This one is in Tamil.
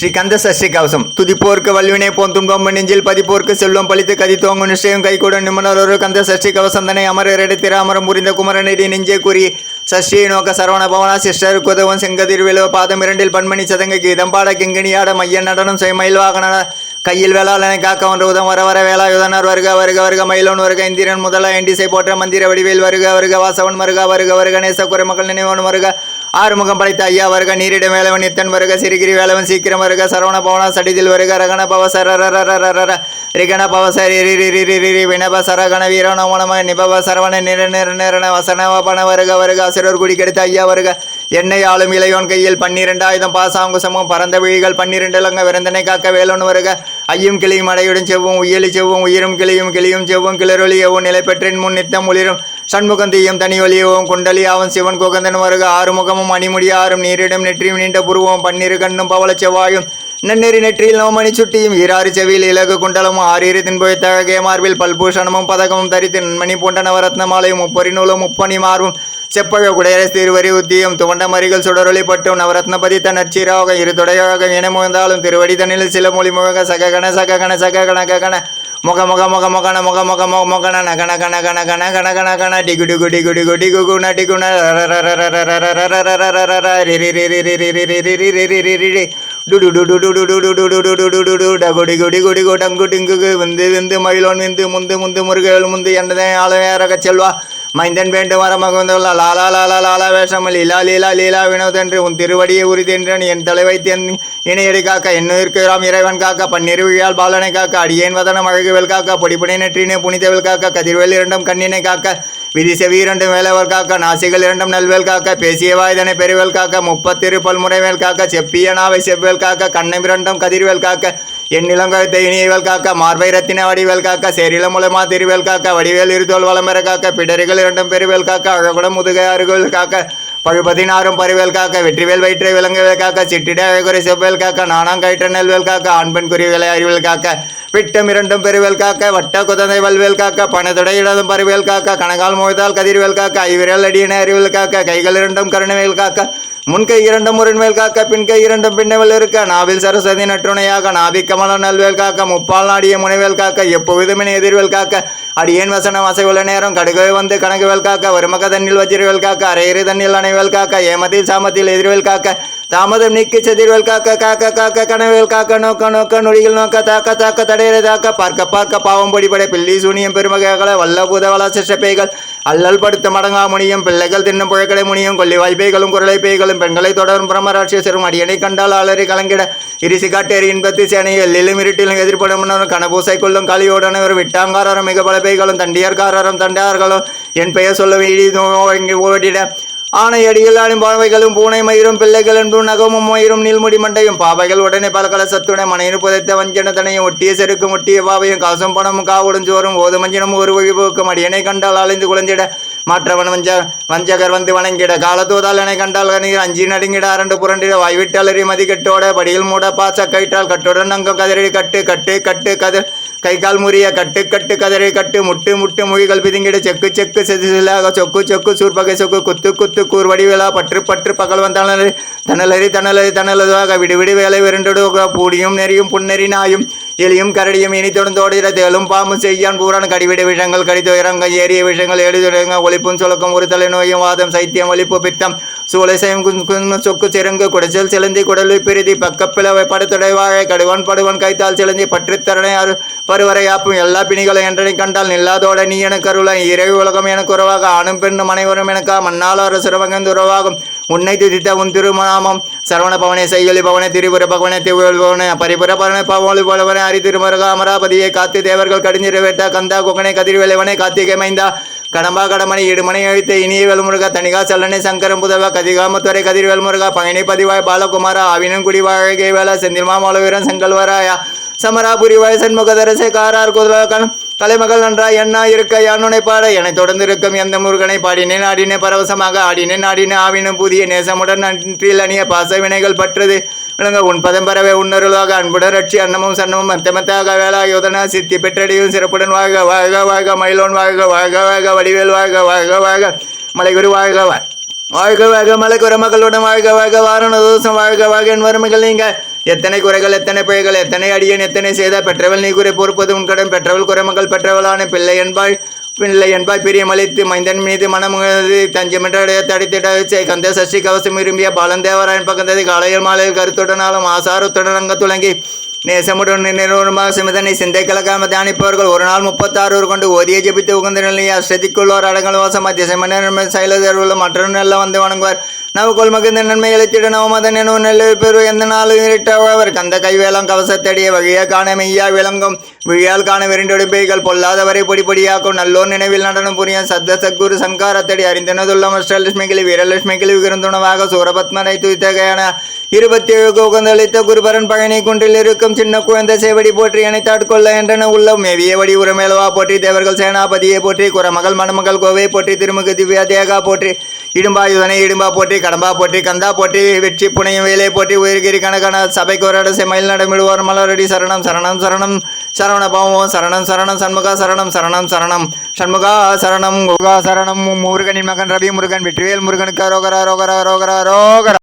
ஸ்ரீகந்த சஷ்டி கவசம் துதிப்போர்க்கு வல்வினை போன் துங்கம் நெஞ்சில் பதிப்போர்க்கு செல்வம் பழித்து கதி தோங்கும் நிச்சயம் கைகூட நிமணர் ஒரு கந்த சஷ்டி கவசம் தன்னை அமரர் இடத்திர அமரம் புரிந்த குமரநெடி நெஞ்சே கூறி சஷ்டியை நோக்க சரவண பவனா சிஸ்டர் குதவன் செங்கதிர் விழுவ பாதம் இரண்டில் பன்மணி சதங்க கீதம்பாட கிங்கிணியாட மைய நடனம் செய் மயில் வாகன கையில் வேளாளனை காக்க ஒன்று உதம் வர வர வேலாயுதனர் வருக வருக வருக மயிலோன் வருக இந்திரன் முதலா எண்டிசை போற்ற மந்திர வடிவேல் வருக வருக வாசவன் மருக வருக வருக நேச குறைமக்கள் நினைவன் வருக ஆறுமுகம் படைத்த ஐயா வருக நீரிட வேலவன் நித்தன் வருக சிறுகிரி வேலவன் சீக்கிரம் வருக சரவண பவன சடிதில் வருக ரகண பவசர ரிகண பவச ரி ரி ரி ரி ரி வினப சரகண வீரணமனம நிபவ சரவண நிர நிர நிரண வசனவ பண வருக வருக. அசுரர் குடி கெடுத்த ஐயா வருக. எண்ணெய் ஆளும் இளையோன் கையில் பன்னிரெண்டாயிரம் பாசாங்குசமும் பரந்த விழிகள் பன்னிரெண்டு லங்க விருந்தனை காக்க வேலோன் வருக. ஐயும் கிளியும் அடையுடன் செவ்வும் உயலி செவ்வும் உயிரும் கிளியும் கிளியும் செவ்வும் கிளறொலியவும் நிலை பெற்றின் முன் நித்தம் ஒளிரும். சண்முகம் தீயம் தனி ஒலியவும் குண்டலியாவும் சிவன் கோகந்தன் வருக ஆறுமுகமும் அணிமுடி ஆறும் நீரிடம் நெற்றியும் நீண்ட புருவம் பன்னிரு கண்ணும் பவள செவ்வாயும். நன்னெறி நெற்றியில் நவமணி சுட்டியும் ஈராறு செவியில் இலகு குண்டலமும் ஆறீரு போய் அழகிய மார்பில் பல்பூஷணமும் பதகமும் தரித்து நன்மணி பூண்ட நவரத்ன மாலையும் முப்பரி நூலும் முப்பணி மார்பும் செப்பழ குடையரசு திருவரி உத்தியும் துவண்ட மறிகள் சுடரொளி பட்டும் பதித்த தன்னற்சீராக இரு தொடையாக என முகந்தாலும் திருவடி தன்னில் சில மொழி முழங்க சககண சககண சககண ககண முக முக முக முகன முக முக முக முகன நகன கன கன கன கன கன கன டிகு டிகு டிகு டிகு டிகு குண டிகுண கொடிகொடிகொடங்குடிங்கு விந்து விந்து மயிலோன் விந்து முந்து முந்து முருகேள் முந்து என்றதை ஆலவேரக செல்வா மைந்தன் வேண்டும் வரமகுந்துள்ள லாலா லாலா லாலா வேஷம் லீலா லீலா லீலா வினோதென்று உன் திருவடியை உறுதின்றன் என் தலைவை தென் இணையடி காக்க என்னுயிர்க்கிறாம் இறைவன் காக்க பன்னிருவியால் பாலனை காக்க அடியேன் வதனம் அழகுவல் காக்க பொடிப்படை நெற்றினை புனிதவில் காக்க கதிர்வேல் இரண்டும் கண்ணினை காக்க விதி செவி இரண்டும் வேலவர் காக்க நாசிகள் இரண்டும் நல்வேல் காக்க பேசிய வாய்தனை பெருவேல் காக்க முப்பத்திரு பல்முறைவேல் காக்க செப்பிய நாவை செவ்வேல் காக்க கண்ணை இரண்டும் கதிர்வேல் காக்க என் இளங்கழுத்தை இனியவேல் காக்க மார்பை ரத்தின வடிவேல் காக்க சேரில மூலமா திருவேல் காக்க வடிவேல் இருதோல் வளம்பெற காக்க பிடரிகள் இரண்டும் பெருவேல் காக்க அழகுடன் முதுகை அருகோல் காக்க பழுபதினாறும் பறிவேல் காக்க வெற்றிவேல் வயிற்றை விலங்குவேல் காக்க சிட்டிட அழகுரை செவ்வேல் காக்க நானாங்கயிற்ற நெல்வேல் காக்க ஆண்பெண் குறிவேலை அறிவேல் காக்க விட்டம் இரண்டும் பெருவேல் காக்க வட்ட குதந்தை வல்வேல் காக்க பணதுடை இடதும் பருவேல் காக்க கணங்கால் மோய்தால் கதிர்வேல் காக்க ஐவிரல் அடியின அறிவேல் காக்க கைகள் இரண்டும் கருணவேல் காக்க. முன்கை இரண்டும் முரண்மேல் காக்க பின்கை இரண்டும் பின்னவில் இருக்க. நாவில் சரஸ்வதி நற்றுணையாக நாபி நல்வேல் காக்க முப்பால் நாடிய முனைவேல் காக்க எப்பொழுதுமே எதிர்வேல் காக்க. அடியேன் வசனம் அசைவுள்ள நேரம் கடுகை வந்து கணக்குவேல் காக்க வருமக தண்ணில் வச்சிருவேல் காக்க அரையிறு தண்ணில் அணைவேல் காக்க ஏமத்தில் சாமத்தில் எதிர்வேல் காக்க. தாமதம் நீக்கி செதிர்வேல் காக்க காக்க காக்க கனவேல் காக்க நோக்க நோக்க நொடியில் நோக்க தாக்க தாக்க தடையற தாக்க பார்க்க பார்க்க பாவம் பொடிபட பில்லி சூனியம் பெருமகைகளை வல்ல பூதவள சிஷ்டப்பைகள் அல்லல் படுத்த மடங்கா முனியும் பிள்ளைகள் தின்னும் புழக்கடை முனியும் கொல்லி வாய்ப்பைகளும் குரலை பேய்களும் பெண்களை தொடரும் பிரம்மராட்சியசரும் அடியனை கண்டால் அலறி கலங்கிட. இரிசி காட்டேரி இன்பத்தி சேனையில் எல்லிலும் இருட்டிலும் எதிர்ப்படும் கனபூசை கொள்ளும் காளியோடன விட்டாங்காரரும் மிக பல பெய்களும் தண்டியார்காரரும் தண்டார்களும் என் பெயர் சொல்லும் ஓடிட. ஆனை அடிகளாலும் பாவைகளும் பூனை மயிரும் பிள்ளைகள் என்பும் நகமும் மயிரும் நீள்முடி மண்டையும் பாவைகள் உடனே பல கல சத்துணை மனையில் புதைத்த வஞ்சனத்தனையும் ஒட்டிய செருக்கும் ஒட்டிய பாவையும் காசும் பணமும் காவுடன் சோறும் ஓது மஞ்சனும் ஒரு வழிபோக்கும் அடியனை கண்டால் அலைந்து குழந்திட மாற்றவன் வஞ்ச வஞ்சகர் வந்து வணங்கிட காலத்தோதால் என கண்டால் கணீர் அஞ்சி நடுங்கிட அரண்டு புரண்டிட வாய்விட்டாலறி மதிக்கட்டோட படியில் மூட பாச கயிற்றால் கட்டுடன் அங்கம் கதிரடி கட்டு கட்டு கட்டு கதிர் கை கால் முறிய கட்டு கட்டு கதறி கட்டு முட்டு முட்டு மொழிகள் பிதுங்கிட செக்கு செக்கு செதிலாக சொக்கு சொக்கு சூர்பகை சொக்கு குத்து குத்து கூர் விழா பற்று பற்று பகல் வந்தாளரி தனலறி தனலறி தனலதாக விடுவிடு வேலை விரண்டுடுக பூடியும் நெறியும் புன்னெறி நாயும். எலியும் கரடியும் இனி தொடர்ந்தோடுகிற தேலும் பாம்பு செய்யான் பூரான் கடிவிட விஷங்கள் கடித்துயரங்க ஏறிய விஷங்கள் எழுதுறங்க ஒழிப்பும் சுழக்கம் ஒரு தலை நோயும் வாதம் சைத்தியம் ஒழிப்பு பித்தம். சூளை செய்யும் சொக்கு சிறங்கு குடைச்சல் சிலந்தி குடலு பிரிதி பக்கப்பிளவை படுத்துடை வாழை கடுவன் படுவன் கைத்தால் சிலந்தி பற்றுத்தரணை அரு பருவரையாப்பும் எல்லா பிணிகளும் என்றனை கண்டால் நில்லாதோட நீ எனக்கு அருளை. இறை உலகம் எனக்கு உறவாக ஆணும் பெண்ணும் அனைவரும் எனக்கா மன்னால் அரசு மகந்து உறவாகும் உன்னை துதித்த உன் திருமணாமம் சரவண பவனே செய்யலி பவனே திரிபுர பவனே திவுள் பரிபுர பவனே பவனி போலவனே அரி திருமருக அமராபதியை காத்து தேவர்கள் கடிஞ்சிற வேட்டா கந்தா குகனை கதிர்வேலவனே கார்த்திகை மைந்தா கடம்பா கடமணி இடுமணி அழித்த இனிய வேல்முருகா தனிகா சல்லனை சங்கரம் புதவா கதிகாமத்துறை கதிர் வேல்முருகா பங்கனி பதிவாய் பாலகுமாரா அவினன் குடிவாழகை வேலை செந்தில்மா மாலவீரன் செங்கல்வராயா சமராபுரி வாய் சண்முகதரசை காரார் குதவகன் தலைமகள் நன்றாய் என்ன இருக்க யானுனை பாட? என்னை தொடர்ந்து இருக்கும் எந்த முருகனை பாடினேன்? ஆடினே பரவசமாக ஆடினேன் ஆடினே ஆவினும் புதிய நேசமுடன் நன்றில் அணிய பாச வினைகள் பற்றது. விளங்க உன் பதம் பரவே உன்னருளாக அன்புடன் ரட்சி அன்னமும் சன்னமும் மத்தமத்தாக வேளா யோதனா சித்தி பெற்றடியும் சிறப்புடன் வாழ்க வாழ்க வாழ்க மயிலோன் வாழ்க வாழ்க வாழ்க வடிவேல் வாழ்க வாழ்க வாழ்க மலைகுரு வாழ்க வாழ்க வாழ்க மலைக்குற மக்களுடன் வாழ்க வாழ்க வாரண தோசம் வாழ்க வாழ்க என் வறுமைகள் நீங்கள் எத்தனை குறைகள் எத்தனை பிழைகள் எத்தனை அடியன் எத்தனை செய்த பெற்றவள் நீ குறை பொறுப்பது உன்கடன் பெற்றவள் குறைமகள் பெற்றவளான பிள்ளை என்பாள் பிள்ளை என்பாய் பிரியமளித்து மைந்தன் மீது மனமுகது தஞ்சமின்ற தடித்திட கந்த சஷ்டி கவசம் விரும்பிய பாலந்தேவராயன் பக்கந்தது காலையில் மாலையில் கருத்துடனாலும் ஆசாரத்துடன் அங்க துளங்கி நேசமுடன் நிறுவனமாக சிமதனை சிந்தை கலக்காமல் தியானிப்பவர்கள் ஒரு நாள் முப்பத்தாறு கொண்டு ஓதிய ஜெபித்து உகந்த நிலையை அஸ்ரதிக்குள்ளோர் அடங்கல் வாசம் மதிய சிமனன்மை சைலதர் உள்ள மற்றொரு நல்ல வந்து வணங்குவார். நவகோல் மகிழ்ந்த நன்மை எழுத்திட நவமத நினைவு நெல்லு பெரு எந்த நாளும் இருட்டவர் கந்த கைவேலம் கவசத்தடிய வழியா காண மெய்யா விளங்கும். விழியால் காண விரண்டெடுப்பைகள் பொல்லாதவரை பொடி பொடியாக்கும். நல்லோர் நினைவில் நடனம் புரியும் சத்த சத்குரு சங்காரத்தடி அறிந்தனதுள்ள அஷ்டலட்சுமிகளை வீரலட்சுமிகளை விருந்துணவாக சூரபத்மனை துய்த்தகையான. இருபத்தி ஏழு உகந்தளித்த குருபரன் பழனி குன்றில் இருக்கும் சின்ன குழந்தை சேவடி போற்றி அணைத்தாட்கொள்ள என்றன உள்ள மேவிய வடி உரமேலவா போற்றி தேவர்கள் சேனாபதியை போற்றி குரமகள் மணமகள் கோவை போற்றி திருமுக திவ்யா தேகா போற்றி இடும்பாயுதனை இடும்பா போற்றி கடம்பா போற்றி கந்தா போற்றி வெற்றி புனையும் வேலை போற்றி உயிர்கிரி கணக்கான சபைக்கு ஒரு செமையில் நடமிடுவார் மலரடி சரணம் சரணம் சரணம் சரவண பாவம் சரணம் சரணம் சண்முகா சரணம் சரணம் சரணம் சண்முகா சரணம் முருகா சரணம் முருகனின் மகன் ரவி முருகன் வெற்றிவேல் முருகனுக்கு ரோகரா ரோகரா ரோகரா ரோகரா